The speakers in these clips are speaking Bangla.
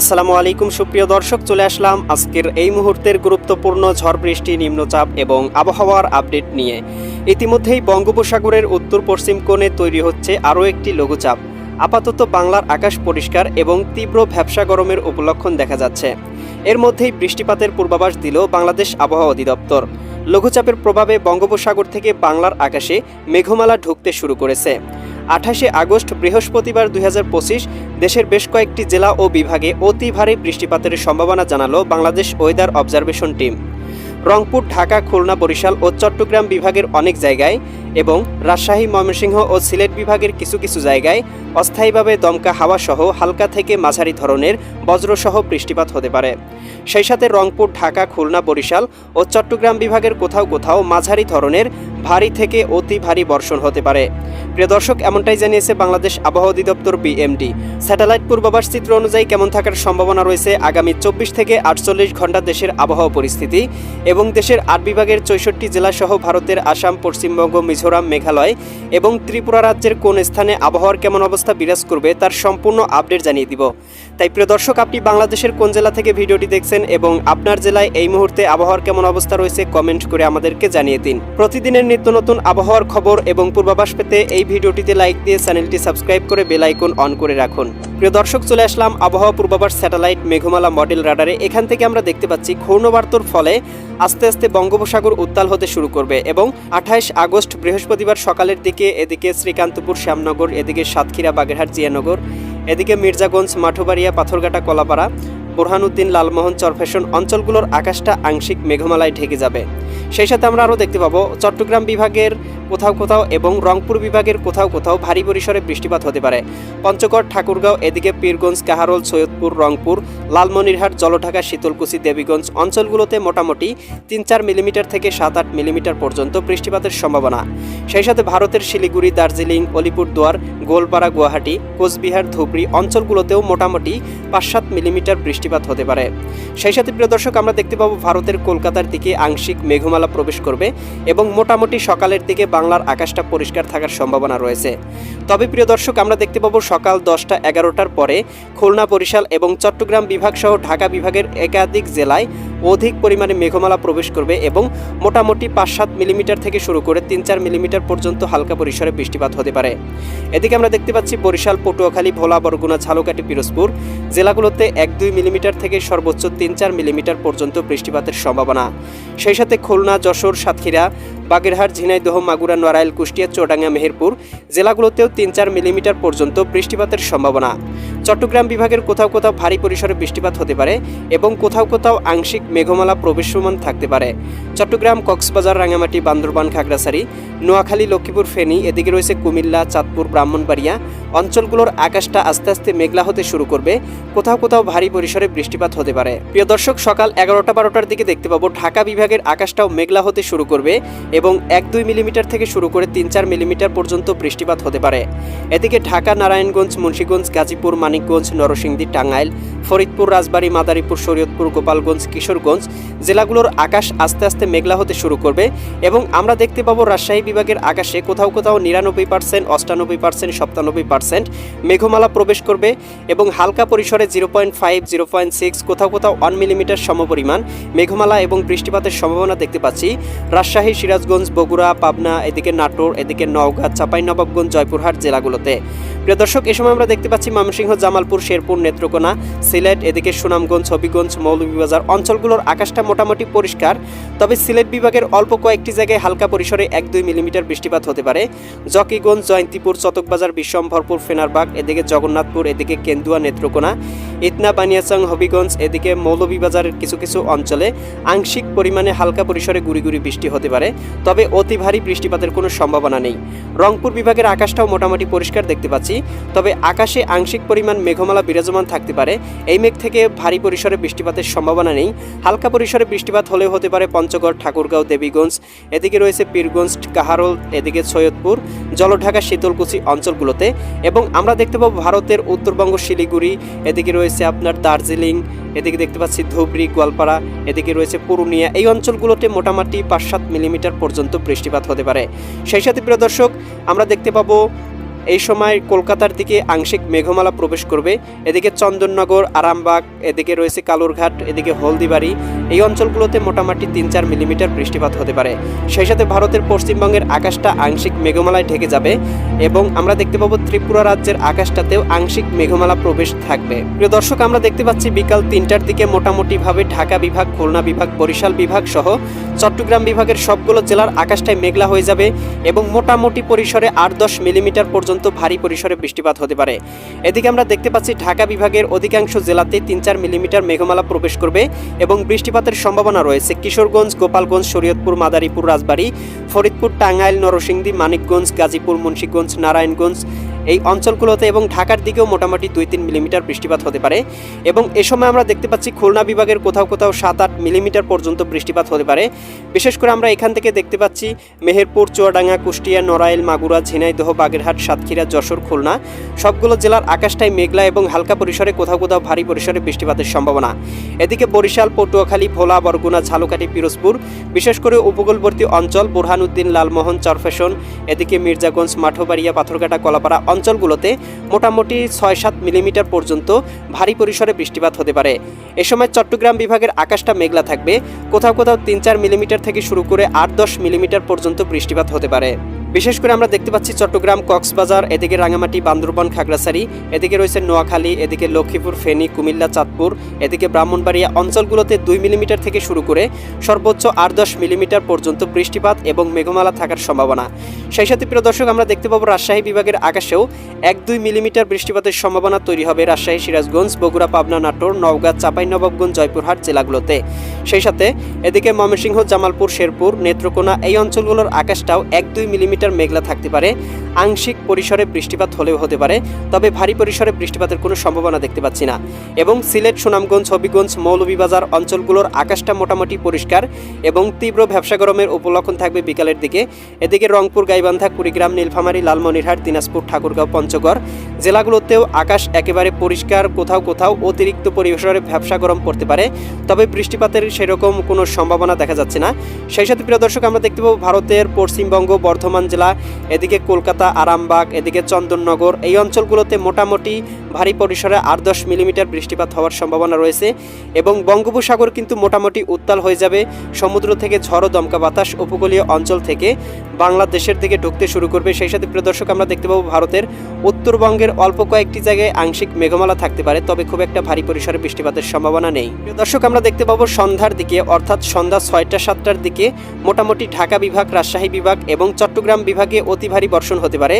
আসসালামু আলাইকুম, সুপ্রিয় দর্শক, চলে আসলাম আজকের এই মুহূর্তের গুরুত্বপূর্ণ ঝড় বৃষ্টি, নিম্নচাপ এবং আবহাওয়ার আপডেট নিয়ে। ইতিমধ্যেই বঙ্গোপসাগরের উত্তর পশ্চিম কোণে তৈরি হচ্ছে আরও একটি লঘুচাপ। আপাতত বাংলার আকাশ পরিষ্কার এবং তীব্র ভ্যাবসা গরমের উপলক্ষণ দেখা যাচ্ছে। এর মধ্যেই বৃষ্টিপাতের পূর্বাভাস দিল বাংলাদেশ আবহাওয়া অধিদপ্তর। লঘুচাপের প্রভাবে বঙ্গোপসাগর থেকে বাংলার আকাশে মেঘমালা ঢুকতে শুরু করেছে। আঠাশে আগস্ট বৃহস্পতিবার দুই হাজার পঁচিশ দেশের বেশ কয়েকটি জেলা ও বিভাগে অতি ভারী বৃষ্টিপাতের সম্ভাবনা জানালো Bangladesh weather observation team. Rangpur, Dhaka, Khulna, Barishal ও চট্টগ্রাম বিভাগের অনেক জায়গায় এবং রাজশাহী, ময়মনসিংহ ও সিলেট বিভাগের কিছু কিছু জায়গায় অস্থায়ীভাবে দমকা হাওয়া সহ হালকা থেকে মাঝারি ধরনের বজ্রসহ বৃষ্টিপাত হতে পারে। সেই সাথে রংপুর, ঢাকা, খুলনা, বরিশাল ও চট্টগ্রাম বিভাগের কোথাও কোথাও মাঝারি ধরনের ভারী থেকে অতি ভারী বর্ষণ হতে পারে। প্রিয় দর্শক, এমনটাই জানিয়েছে বাংলাদেশ আবহাওয়া অধিদপ্তর বিএমডি। স্যাটেলাইট পূর্বাভাস চিত্র অনুযায়ী কেমন থাকার সম্ভাবনা রয়েছে আগামী চব্বিশ থেকে আটচল্লিশ ঘণ্টা দেশের আবহাওয়া পরিস্থিতি এবং দেশের আট বিভাগের চৌষট্টি জেলাসহ ভারতের আসাম, পশ্চিমবঙ্গ মেঘালয় এবং ত্রিপুরা রাজ্যের কোন স্থানে আবহাওয়ার কেমন অবস্থা বিরাজ করবে তার সম্পূর্ণ আপডেট জানিয়ে দিব। তাই প্রিয় দর্শক, আপনি বাংলাদেশের কোন জেলা থেকে ভিডিওটি দেখছেন এবং আপনার জেলায় এই মুহূর্তে আবহাওয়ার কেমন অবস্থা রয়েছে কমেন্ট করে আমাদেরকে জানিয়ে দিন। প্রতিদিনের নিত্য নতুন আবহাওয়ার খবর এবং পূর্বাভাস পেতে এই ভিডিওটিতে লাইক দিয়ে চ্যানেলটি সাবস্ক্রাইব করে বেল আইকন অন করে রাখুন। প্রিয় দর্শক, চলে আসলাম আবহাওয়া পূর্বাভাস স্যাটেলাইট মেঘমালা মডেল রাডারে। এখান থেকে আমরা দেখতে পাচ্ছি ঘূর্ণবার্তর ফলে আস্তে আস্তে বঙ্গোপসাগর উত্তাল হতে শুরু করবে এবং আঠাইশ আগস্ট বৃহস্পতিবার সকালের দিকে এদিকে শ্রীকান্তপুর, শ্যামনগর, এদিকে সাতক্ষীরা, বাগেরহাট, জিয়ানগর, এদিকে মির্জাগঞ্জ, মাঠুবাড়িয়া, পাথরঘাটা, কলাপাড়া, বোরহানুদ্দিন, লালমোহন, চরফেশন অঞ্চলগুলোর আকাশটা আংশিক মেঘমালায় ঢেকে যাবে। সেই সাথে আমরা আরও দেখতে পাবো, চট্টগ্রাম বিভাগের কোথাও কোথাও এবং রংপুর বিভাগের কোথাও কোথাও ভারী পরিসরে বৃষ্টিপাত হতে পারে। পঞ্চগড়, ঠাকুরগাঁও, এদিকে পীরগঞ্জ, কাহারোল, সৈয়দপুর, রংপুর লালমনিরহাট, জলঢাকা, শীতলকুচি, দেবীগঞ্জ অঞ্চলগুলোতে মোটামুটি তিন চার মিলিমিটার থেকে সাত আট মিলিমিটার পর্যন্ত বৃষ্টিপাতের সম্ভাবনা। সেই সাথে ভারতের শিলিগুড়ি, দার্জিলিং, অলিপুরদুয়ার, গোলপাড়া, গুয়াহাটি, কোচবিহার, ধুবড়ি অঞ্চলগুলোতেও মোটামুটি পাঁচ সাত মিলিমিটার বৃষ্টিপাত হতে পারে। সেই সাথে প্রিয় দর্শক, আমরা দেখতে পাবো ভারতের কলকাতার দিকে আংশিক মেঘমালা প্রবেশ করবে এবং মোটামুটি সকালের দিকে বাংলার আকাশটা পরিষ্কার থাকার সম্ভাবনা রয়েছে। তবে প্রিয় দর্শক, আমরা দেখতে পাবো সকাল দশটা এগারোটার পরে খুলনা, বরিশাল এবং চট্টগ্রাম বিভাগ সহ ঢাকা বিভাগের একাধিক জেলায় অধিক পরিমাণে মেঘমালা প্রবেশ করবে এবং মোটামুটি পাঁচ সাত মিলিমিটার থেকে শুরু করে তিন চার মিলিমিটার পর্যন্ত হালকা পরিসরে বৃষ্টিপাত হতে পারে। এদিকে আমরা দেখতে পাচ্ছি বরিশাল, পটুয়াখালী, ভোলা, বরগুনা, ঝালকাঠি, পিরোজপুর জেলাগুলোতে এক দুই মিলিমিটার থেকে সর্বোচ্চ তিন চার মিলিমিটার পর্যন্ত বৃষ্টিপাতের সম্ভাবনা। সেই সাথে খুলনা, যশোর, সাতক্ষীরা, বাগেরহাট, ঝিনাইদহ, মাগুরা, নড়াইল, কুষ্টিয়া চুয়াডাঙ্গা মেহেরপুর জেলাগুলোতেও তিন চার মিলিমিটার পর্যন্ত বৃষ্টিপাতের সম্ভাবনা। চট্টগ্রাম বিভাগের কোথাও কোথাও ভারী পরিসরে বৃষ্টিপাত হতে পারে এবং কোথাও কোথাও আংশিক মেঘমালা প্রবেশমান থাকতে পারে। চট্টগ্রাম, কক্সবাজার রাঙামাটি বান্দরবান, খাগড়াছড়ি, নোয়াখালী, লক্ষ্মীপুর, ফেনী, এদিকে রয়েছে কুমিল্লা, চাঁদপুর, ব্রাহ্মণবাড়িয়া। অঞ্চলগুলোর আকাশটা আস্তে আস্তে মেঘলা হতে শুরু করবে। কোথাও কোথাও ভারী পরিসরে বৃষ্টিপাত হতে পারে। প্রিয় দর্শক, সকাল এগারোটা বারোটার দিকে দেখতে পাবো ঢাকা বিভাগের আকাশটাও মেঘলা হতে শুরু করবে এবং এক দুই মিলিমিটার থেকে শুরু করে তিন চার মিলিমিটার পর্যন্ত বৃষ্টিপাত হতে পারে। এদিকে ঢাকা, নারায়ণগঞ্জ, মুন্সীগঞ্জ, গাজীপুর, মানিকগঞ্জ, নরসিংদী, টাঙ্গাইল, ফরিদপুর, রাজবাড়ী, মাদারীপুর, শরীয়তপুর, গোপালগঞ্জ কিশোরগঞ্জ জেলাগুলোর আকাশ আস্তে আস্তে মেঘলা হতে শুরু করবে এবং আমরা দেখতে পাবো রাজশাহী বিভাগের আকাশে কোথাও কোথাও নিরানব্বই পার্সেন্ট, অষ্টানব্বই পার্সেন্ট, সপ্তানব্বই পার্সেন্ট মেঘমালা প্রবেশ করবে এবং হালকা পরিসরে zero point five, zero point six, কোথাও কোথাও ওয়ান মিলিমিটার সমপরিমাণ মেঘমালা এবং বৃষ্টিপাতের সম্ভাবনা দেখতে পাচ্ছি। রাজশাহী, সিরাজগঞ্জ, বগুড়া, পাবনা, এদিকে নাটোর, এদিকে নওগাঁ, চাঁপাইনবাবগঞ্জ, জয়পুরহাট জেলাগুলোতে। প্রিয় দর্শক, এ সময় আমরা দেখতে পাচ্ছি ময়মনসিংহ জামালপুর, শেরপুর, নেত্রকোনা, সিলেট, এদিকে সুনামগঞ্জ, হবিগঞ্জ, মৌলভীবাজার অঞ্চলগুলোর আকাশটা মোটামুটি পরিষ্কার। তবে সিলেট বিভাগের অল্প কয়েকটি জায়গায় হালকা পরিসরে এক দুই মিলিমিটার বৃষ্টিপাত হতে পারে। জকিগঞ্জ, জয়ন্তীপুর, চতকবাজার বিশ্বম্ভরপুর ফেনারবাগ, এদিকে জগন্নাথপুর, এদিকে কেন্দুয়া, নেত্রকোনা, ইতনা, বানিয়াচং, হবিগঞ্জ, এদিকে মৌলভীবাজারের কিছু কিছু অঞ্চলে আংশিক পরিমাণে হালকা পরিসরে গুড়ি গুড়ি বৃষ্টি হতে পারে, তবে অতি ভারী বৃষ্টিপাতের কোনো সম্ভাবনা নেই। রংপুর বিভাগের আকাশটাও মোটামুটি পরিষ্কার দেখতে পাচ্ছি, তবে আকাশে আংশিক পরিমাণ মেঘমালা বিরাজমান থাকতে পারে। এই মেঘ থেকে ভারী পরিসরে বৃষ্টিপাতের সম্ভাবনা নেই। হালকা পরিসরে বৃষ্টিপাত হলেও হতে পারে পঞ্চগড় ঠাকুরগাঁও, দেবীগঞ্জ, এদিকে রয়েছে পীরগঞ্জ, কাহারোল, এদিকে সৈয়দপুর, জলঢাকা, শীতলকুচি অঞ্চলগুলোতে এবং আমরা দেখতে পাবো ভারতের উত্তরবঙ্গ, শিলিগুড়ি, এদিকে রয়েছে আপনার দার্জিলিং, এদিকে দেখতে পাচ্ছি ধুবড়ি, গোয়ালপাড়া, এদিকে রয়েছে পুরুলিয়া। এই অঞ্চলগুলোতে মোটামুটি পাঁচ সাত মিলিমিটার পর্যন্ত বৃষ্টিপাত হতে পারে। সেই সাথে প্রিয় দর্শক, আমরা দেখতে পাবো এই সময় কলকাতার দিকে আংশিক মেঘমালা প্রবেশ করবে। এদিকে চন্দননগর, আরামবাগ, এদিকে রয়েছে কালুরঘাট, এদিকে হলদিবাড়ি। এই অঞ্চলগুলোতে মোটামুটি তিন চার মিলিমিটার বৃষ্টিপাত হতে পারে। সেই সাথে ভারতের পশ্চিমবঙ্গের আকাশটা আংশিক মেঘমালায় ঢেকে যাবে এবং আমরা দেখতে পাবো ত্রিপুরা রাজ্যের আকাশটাতেও আংশিক মেঘমালা প্রবেশ থাকবে। প্রিয় দর্শক, আমরা দেখতে পাচ্ছি বিকাল তিনটার দিকে মোটামুটিভাবে ঢাকা বিভাগ, খুলনা বিভাগ, বরিশাল বিভাগ সহ চট্টগ্রাম বিভাগের সবগুলো জেলার আকাশটায় মেঘলা হয়ে যাবে এবং মোটামুটি পরিসরে আট দশ মিলিমিটার পর্যন্ত ভারী পরিসরে বৃষ্টিপাত হতে পারে। এদিকে আমরা দেখতে পাচ্ছি ঢাকা বিভাগের অধিকাংশ জেলাতে তিন চার মিলিমিটার মেঘমালা প্রবেশ করবে এবং বৃষ্টিপাতের সম্ভাবনা রয়েছে। কিশোরগঞ্জ, গোপালগঞ্জ, শরীয়তপুর, মাদারীপুর, রাজবাড়ী, ফরিদপুর, টাঙ্গাইল, নরসিংদী, মানিকগঞ্জ, গাজীপুর, মুন্সীগঞ্জ, নারায়ণগঞ্জ এই অঞ্চলগুলোতে এবং ঢাকার দিকেও মোটামুটি দুই তিন মিলিমিটার বৃষ্টিপাত হতে পারে এবং এ সময় আমরা দেখতে পাচ্ছি খুলনা বিভাগের কোথাও কোথাও সাত আট মিলিমিটার পর্যন্ত বৃষ্টিপাত হতে পারে। বিশেষ করে আমরা এখান থেকে দেখতে পাচ্ছি মেহেরপুর, চুয়াডাঙ্গা, কুষ্টিয়া, নড়াইল, মাগুরা, ঝিনাইদহ, বাগেরহাট, সাতক্ষীরা, যশোর, খুলনা সবগুলো জেলার আকাশটাই মেঘলা এবং হালকা পরিসরে কোথাও কোথাও ভারী পরিসরে বৃষ্টিপাতের সম্ভাবনা। এদিকে বরিশাল, পটুয়াখালী, ভোলা, বরগুনা, ঝালকাঠি, পিরোজপুর বিশেষ করে উপকূলবর্তী অঞ্চল, বুরহানুদ্দিন, লালমোহন, চরফেশন, এদিকে মির্জাগঞ্জ, মাঠোবাড়িয়া, পাথরঘাটা, কলাপাড়া অঞ্চলগুলোতে মোটামুটি ছয় সাত মিলিমিটার পর্যন্ত ভারী পরিসরে বৃষ্টিপাত হতে পারে। এ সময় চট্টগ্রাম বিভাগের আকাশটা মেঘলা থাকবে। কোথাও কোথাও তিন চার মিলিমিটার থেকে শুরু করে আট দশ মিলিমিটার পর্যন্ত বৃষ্টিপাত হতে পারে। বিশেষ করে আমরা দেখতে পাচ্ছি চট্টগ্রাম, কক্সবাজার, এদিকে রাঙামাটি, বান্দরবান, খাগড়াছড়ি, এদিকে রয়েছে নোয়াখালী, এদিকে লক্ষ্মীপুর, ফেনী, কুমিল্লা, চাঁদপুর, এদিকে ব্রাহ্মণবাড়িয়া অঞ্চলগুলোতে দুই মিলিমিটার থেকে শুরু করে সর্বোচ্চ আট দশ মিলিমিটার পর্যন্ত বৃষ্টিপাত এবং মেঘমালা থাকার সম্ভাবনা। সেই সাথে, প্রিয় দর্শক, আমরা দেখতে পাবো রাজশাহী বিভাগের আকাশেও এক দুই মিলিমিটার বৃষ্টিপাতের সম্ভাবনা তৈরি হবে রাজশাহী, সিরাজগঞ্জ, বগুড়া, পাবনা, নাটোর, নওগাঁ চাঁপাইনবাবগঞ্জ জয়পুরহাট জেলাগুলোতে। সেই সাথে এদিকে ময়মনসিংহ, জামালপুর, শেরপুর, নেত্রকোনা এই অঞ্চলগুলোর আকাশটাও এক দুই মিলিমিটার মেঘলা থাকতে পারে। আংশিক পরিসরে বৃষ্টিপাত হলেও হতে পারে, তবে ভারী পরিসরে বৃষ্টিপাতের কোনো সম্ভাবনা দেখতে পাচ্ছি না। এবং সিলেট, সুনামগঞ্জ, হবিগঞ্জ, মৌলভীবাজার অঞ্চলগুলোর আকাশটা মোটামুটি পরিষ্কার এবং তীব্র ব্যবসা গরমের উপলক্ষণ থাকবে বিকালের দিকে। এদিকে রংপুর, গাইবান্ধা, কুড়িগ্রাম, নীলফামারী, লালমনিরহাট, দিনাজপুর, ঠাকুরগাঁও, পঞ্চগড় জেলাগুলোতেও আকাশ একেবারে পরিষ্কার, কোথাও কোথাও অতিরিক্ত পরিসরে ব্যবসা গরম পড়তে পারে, তবে বৃষ্টিপাতের সেরকম কোনো সম্ভাবনা দেখা যাচ্ছে না। সেই সাথে প্রিয় দর্শক, আমরা দেখতে পাবো ভারতের পশ্চিমবঙ্গ, বর্ধমান জেলা এদিকে কলকাতা, আরামবাগ, এদিকে চন্দননগর, এই অঞ্চলগুলোতে মোটামুটি ভারী পরিসরে আট দশ মিলিমিটার বৃষ্টিপাত হওয়ার সম্ভাবনা রয়েছে এবং বঙ্গোপসাগর কিন্তু মোটামুটি উত্তাল হয়ে যাবে সমুদ্র থেকে ঝড়ো দমকা বাতাস উপকূলীয় অঞ্চল থেকে বাংলাদেশের দিকে ঢুকতে শুরু করবে। সেই সাথে, প্রিয় দর্শক, আমরা দেখতে পাবো ভারতের উত্তরবঙ্গের অল্প কয়েকটি জায়গায় আংশিক মেঘমালা থাকতে পারে, তবে খুব একটা ভারী পরিসরে বৃষ্টিপাতের সম্ভাবনা নেই। প্রিয় দর্শক, আমরা দেখতে পাবো সন্ধ্যার দিকে, অর্থাৎ সন্ধ্যা ছয়টা সাতটার দিকে, মোটামুটি ঢাকা বিভাগ, রাজশাহী বিভাগ এবং চট্টগ্রাম বিভাগে অতি ভারী বর্ষণ হতে পারে।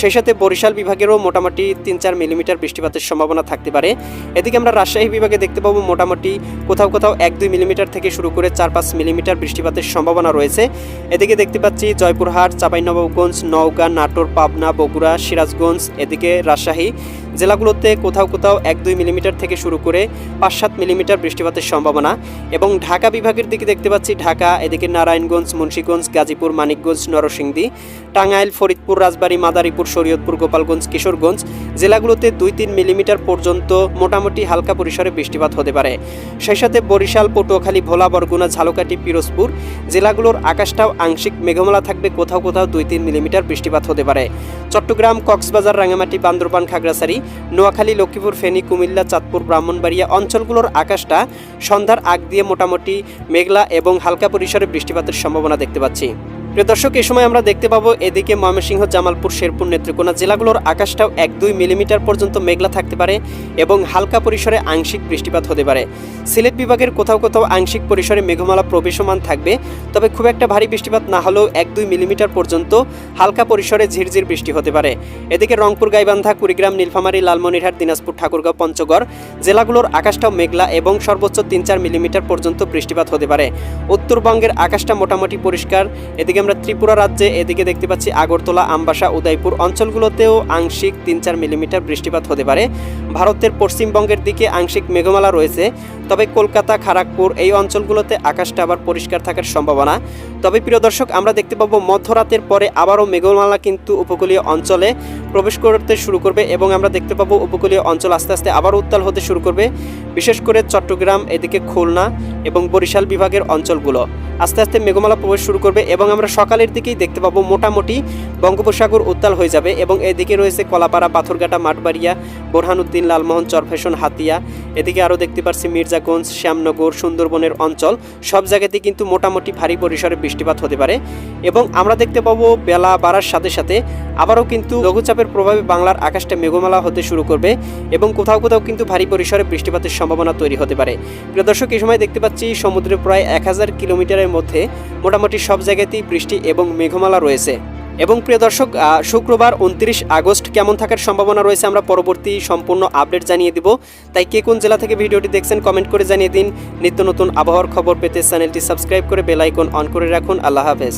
সেই সাথে বরিশাল বিভাগেরও মোটামুটি তিন চার মিলিমিটার বৃষ্টিপাতের সম্ভাবনা থাকতে পারে। এদিকে আমরা রাজশাহী বিভাগে দেখতে পাবো মোটামুটি কোথাও কোথাও এক দুই মিলিমিটার থেকে শুরু করে চার পাঁচ মিলিমিটার বৃষ্টিপাতের সম্ভাবনা রয়েছে। এদিকে দেখতে পাচ্ছি জয়পুরহাট, চাঁপাইনবাবগঞ্জ, নওগাঁ, নাটোর, পাবনা, বগুড়া, সিরাজগঞ্জ, এদিকে রাজশাহী। জেলাগুলোতে কোথাও কোথাও এক দুই মিলিমিটার থেকে শুরু করে পাঁচ সাত মিলিমিটার বৃষ্টিপাতের সম্ভাবনা এবং ঢাকা বিভাগের দিকে দেখতে পাচ্ছি ঢাকা, এদিকে নারায়ণগঞ্জ, মুন্সীগঞ্জ, গাজীপুর, মানিকগঞ্জ, নরসিংদী, টাঙ্গাইল, ফরিদপুর, রাজবাড়ী, মাদারীপুর, শরীয়তপুর, গোপালগঞ্জ, কিশোরগঞ্জ জেলাগুলোতে দুই তিন মিলিমিটার পর্যন্ত মোটামুটি হালকা পরিসরে বৃষ্টিপাত হতে পারে। সেই সাথে বরিশাল, পটুয়াখালী, ভোলা, বরগুনা, ঝালকাঠি, পিরোজপুর জেলাগুলোর আকাশটাও আংশিক মেঘমালা থাকবে। কোথাও কোথাও দুই তিন মিলিমিটার বৃষ্টিপাত হতে পারে। চট্টগ্রাম, কক্সবাজার রাঙামাটি বান্দরবান, খাগড়াছড়ি, নোয়াখালী, লক্ষ্মীপুর, ফেনী, কুমিল্লা, চাঁদপুর, ব্রাহ্মণবাড়িয়া অঞ্চলগুলোর আকাশটা সন্ধ্যার আগ দিয়ে মোটামুটি মেঘলা এবং হালকা পরিসরে বৃষ্টিপাতের সম্ভাবনা দেখতে পাচ্ছি। প্রিয় এই সময় আমরা দেখতে পাবো এদিকে ময়মনসিংহ, জামালপুর, শেরপুর, নেত্রকোনা জেলাগুলোর আকাশটাও এক দুই মিলিমিটার পর্যন্ত মেঘলা থাকতে পারে এবং হালকা পরিসরে আংশিক বৃষ্টিপাত হতে পারে। সিলেট বিভাগের কোথাও কোথাও আংশিক পরিসরে মেঘমালা প্রবেশমান থাকবে, তবে খুব একটা ভারী বৃষ্টিপাত না হলেও এক দুই মিলিমিটার পর্যন্ত হালকা পরিসরে ঝিরঝির বৃষ্টি হতে পারে। এদিকে রংপুর, গাইবান্ধা, কুড়িগ্রাম, নীলফামারী, লালমনিরহাট, দিনাজপুর, ঠাকুরগাঁও, পঞ্চগড় জেলাগুলোর আকাশটাও মেঘলা এবং সর্বোচ্চ তিন চার মিলিমিটার পর্যন্ত বৃষ্টিপাত হতে পারে। উত্তরবঙ্গের আকাশটা মোটামুটি পরিষ্কার, এদিকে আমরা ত্রিপুরা রাজ্যে এদিকে দেখতে পাচ্ছি আগরতলা, আমবাসা, উদয়পুর অঞ্চলগুলোতেও আংশিক তিন চার মিলিমিটার বৃষ্টিপাত হতে পারে। ভারতের পশ্চিমবঙ্গের দিকে আংশিক মেঘমালা রয়েছে। তবে কলকাতা খড়গপুর এই অঞ্চলগুলোতে আকাশটা আবার পরিষ্কার থাকার সম্ভাবনা। তবে প্রিয় দর্শক, আমরা দেখতে পাবো মধ্যরাতের পরে আবারও মেঘমালা কিন্তু উপকূলীয় অঞ্চলে প্রবেশ করতে শুরু করবে এবং আমরা দেখতে পাবো উপকূলীয় অঞ্চল আস্তে আস্তে আবার উত্তাল হতে শুরু করবে। বিশেষ করে চট্টগ্রাম, এদিকে খুলনা এবং বরিশাল বিভাগের অঞ্চলগুলো। আস্তে আস্তে মেঘমালা প্রবেশ শুরু করবে এবং আমরা সকালের দিকেই দেখতে পাবো মোটামুটি বঙ্গোপসাগর উত্তাল হয়ে যাবে এবং এদিকে রয়েছে কলাপাড়া, পাথরঘাটা, মাঠবাড়িয়া বোরহানুদ্দিন লালমোহন, চরফেশন হাতিয়া। এদিকে আরও দেখতে পাচ্ছি মির্জাগঞ্জ, শ্যামনগর, সুন্দরবনের অঞ্চল। সব জায়গাতেই কিন্তু মোটামুটি ভারী পরিসরে বৃষ্টিপাত হতে পারে। এবং আমরা দেখতে পাবো বেলা বাড়ার সাথে সাথে আবারও কিন্তু লঘুচাপের প্রভাবে বাংলার আকাশটা মেঘমালা হতে শুরু করবে এবং কোথাও কোথাও কিন্তু ভারী পরিসরে বৃষ্টিপাতের সম্ভাবনা তৈরি হতে পারে। প্রিয় দর্শক, এই সময় দেখতে পাচ্ছি সমুদ্রে প্রায় এক হাজার কিলোমিটারের মধ্যে মোটামুটি সব জায়গাতেই বৃষ্টি এবং মেঘমালা রয়েছে। এবং প্রিয় দর্শক শুক্রবার উনত্রিশ আগস্ট কেমন থাকার সম্ভাবনা রয়েছে আমরা পরবর্তী সম্পূর্ণ আপডেট জানিয়ে দিব। তাই কে কোন জেলা থেকে ভিডিওটি দেখছেন কমেন্ট করে জানিয়ে দিন। নিত্য নতুন আবহাওয়ার খবর পেতে চ্যানেলটি সাবস্ক্রাইব করে বেলাইকন অন করে রাখুন। আল্লাহ হাফেজ।